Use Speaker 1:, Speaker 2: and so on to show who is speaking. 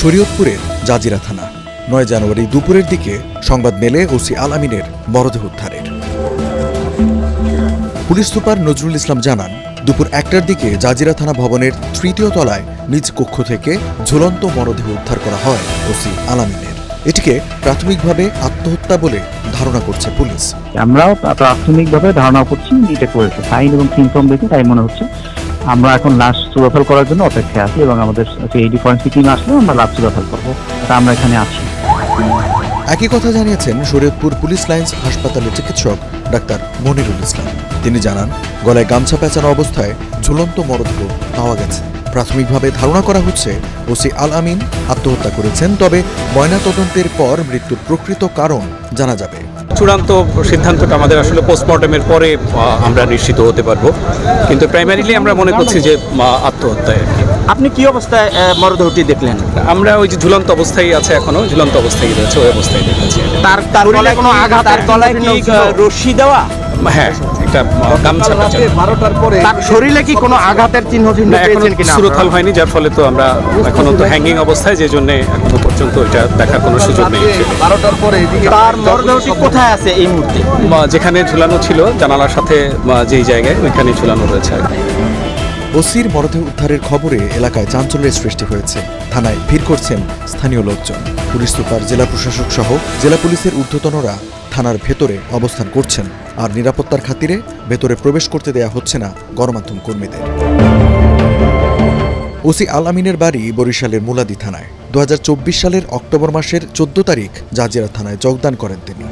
Speaker 1: শরীয়তপুরের জাজিরা থানা। নয় জানুয়ারি দুপুরের দিকে সংবাদ মেলে ওসি আল আমিনের মরদেহ উদ্ধারের। পুলিশ সুপার নজরুল ইসলাম জানান, দুপুর একটার দিকে জাজিরা থানা ভবনের তৃতীয় তলায় নিজ কক্ষ থেকে ঝুলন্ত মরদেহ উদ্ধার করা হয় ওসি আলামিনের এটিকে প্রাথমিকভাবে আত্মহত্যা বলে ধারণা করছে পুলিশ।
Speaker 2: আমরাও প্রাথমিকভাবে ধারণা করছি, এটা করেছে। সাইন এবং সিমটম দেখে তাই মনে হচ্ছে। আমরা এখন লাশ চুরাফাল করার জন্য অপেক্ষায় আছি এবং আমাদের এই ফরেন্সিক টিম আসলে আমরা লাশ চুরাফাল করব। তা আমরা এখানে আছি।
Speaker 1: একই কথা জানিয়েছেন শরীয়তপুর পুলিশ লাইন্স হাসপাতালের চিকিৎসক ডাক্তার মনিরুল ইসলাম। তিনি জানান, গলায় গামছা পেঁচানো অবস্থায় ঝুলন্ত মরদেহ পাওয়া গেছে। প্রাথমিকভাবে ধারণা করা হচ্ছে, ওসি আল আমিন আত্মহত্যা করেছেন, তবে ময়নাতদন্তের পর মৃত্যুর প্রকৃত কারণ জানা যাবে।
Speaker 3: চূড়ান্ত সিদ্ধান্তটা আমাদের আসলে পোস্টমর্টমের পরে আমরা নিশ্চিত হতে পারব। কিন্তু প্রাইমারিলি আমরা মনে করছি যে আত্মহত্যায় আর কি।
Speaker 4: আপনি কি অবস্থায় মরদেহটি দেখলেন?
Speaker 3: আমরা ওই যে ঝুলন্ত অবস্থায় আছে এখনও ঝুলন্ত অবস্থায় রয়েছে ওই অবস্থায় দেখেছি।
Speaker 4: তার তার কোনো আঘাত তার গলায় কি রশি রশ্মি দেওয়া?
Speaker 3: হ্যাঁ। একটা গামছা।
Speaker 4: তার শরীরে কি কোনো আঘাতের চিহ্ন চিহ্ন পেয়েছেন কিনা
Speaker 3: সুরতহাল হয়নি যার ফলে তো আমরা এখনও তো হ্যাঙ্গিং অবস্থায় যে জন্য এখনও পর্যন্ত এটা দেখার কোনো সুযোগ নেই।
Speaker 4: তার মরদেহটি কোথায় আছে এই মুহূর্তে?
Speaker 3: যেখানে ঝুলানো ছিল জানালার সাথে যেই জায়গায় ওইখানে ঝুলানো রয়েছে।
Speaker 1: ওসির মরদেহ উদ্ধারের খবরে এলাকায় চাঞ্চল্যের সৃষ্টি হয়েছে। থানায় ভিড় করছেন স্থানীয় লোকজন। পুলিশ সুপার জেলা প্রশাসক সহ জেলা পুলিশের ঊর্ধ্বতনরা থানার ভেতরে অবস্থান করছেন। আর নিরাপত্তার খাতিরে ভেতরে প্রবেশ করতে দেয়া হচ্ছে না গণমাধ্যম কর্মীদের। ওসি আল আমিনের বাড়ি বরিশালের মুলাদি থানায়। দু হাজার চব্বিশ সালের অক্টোবর মাসের চোদ্দ তারিখ জাজিরা থানায় যোগদান করেন তিনি।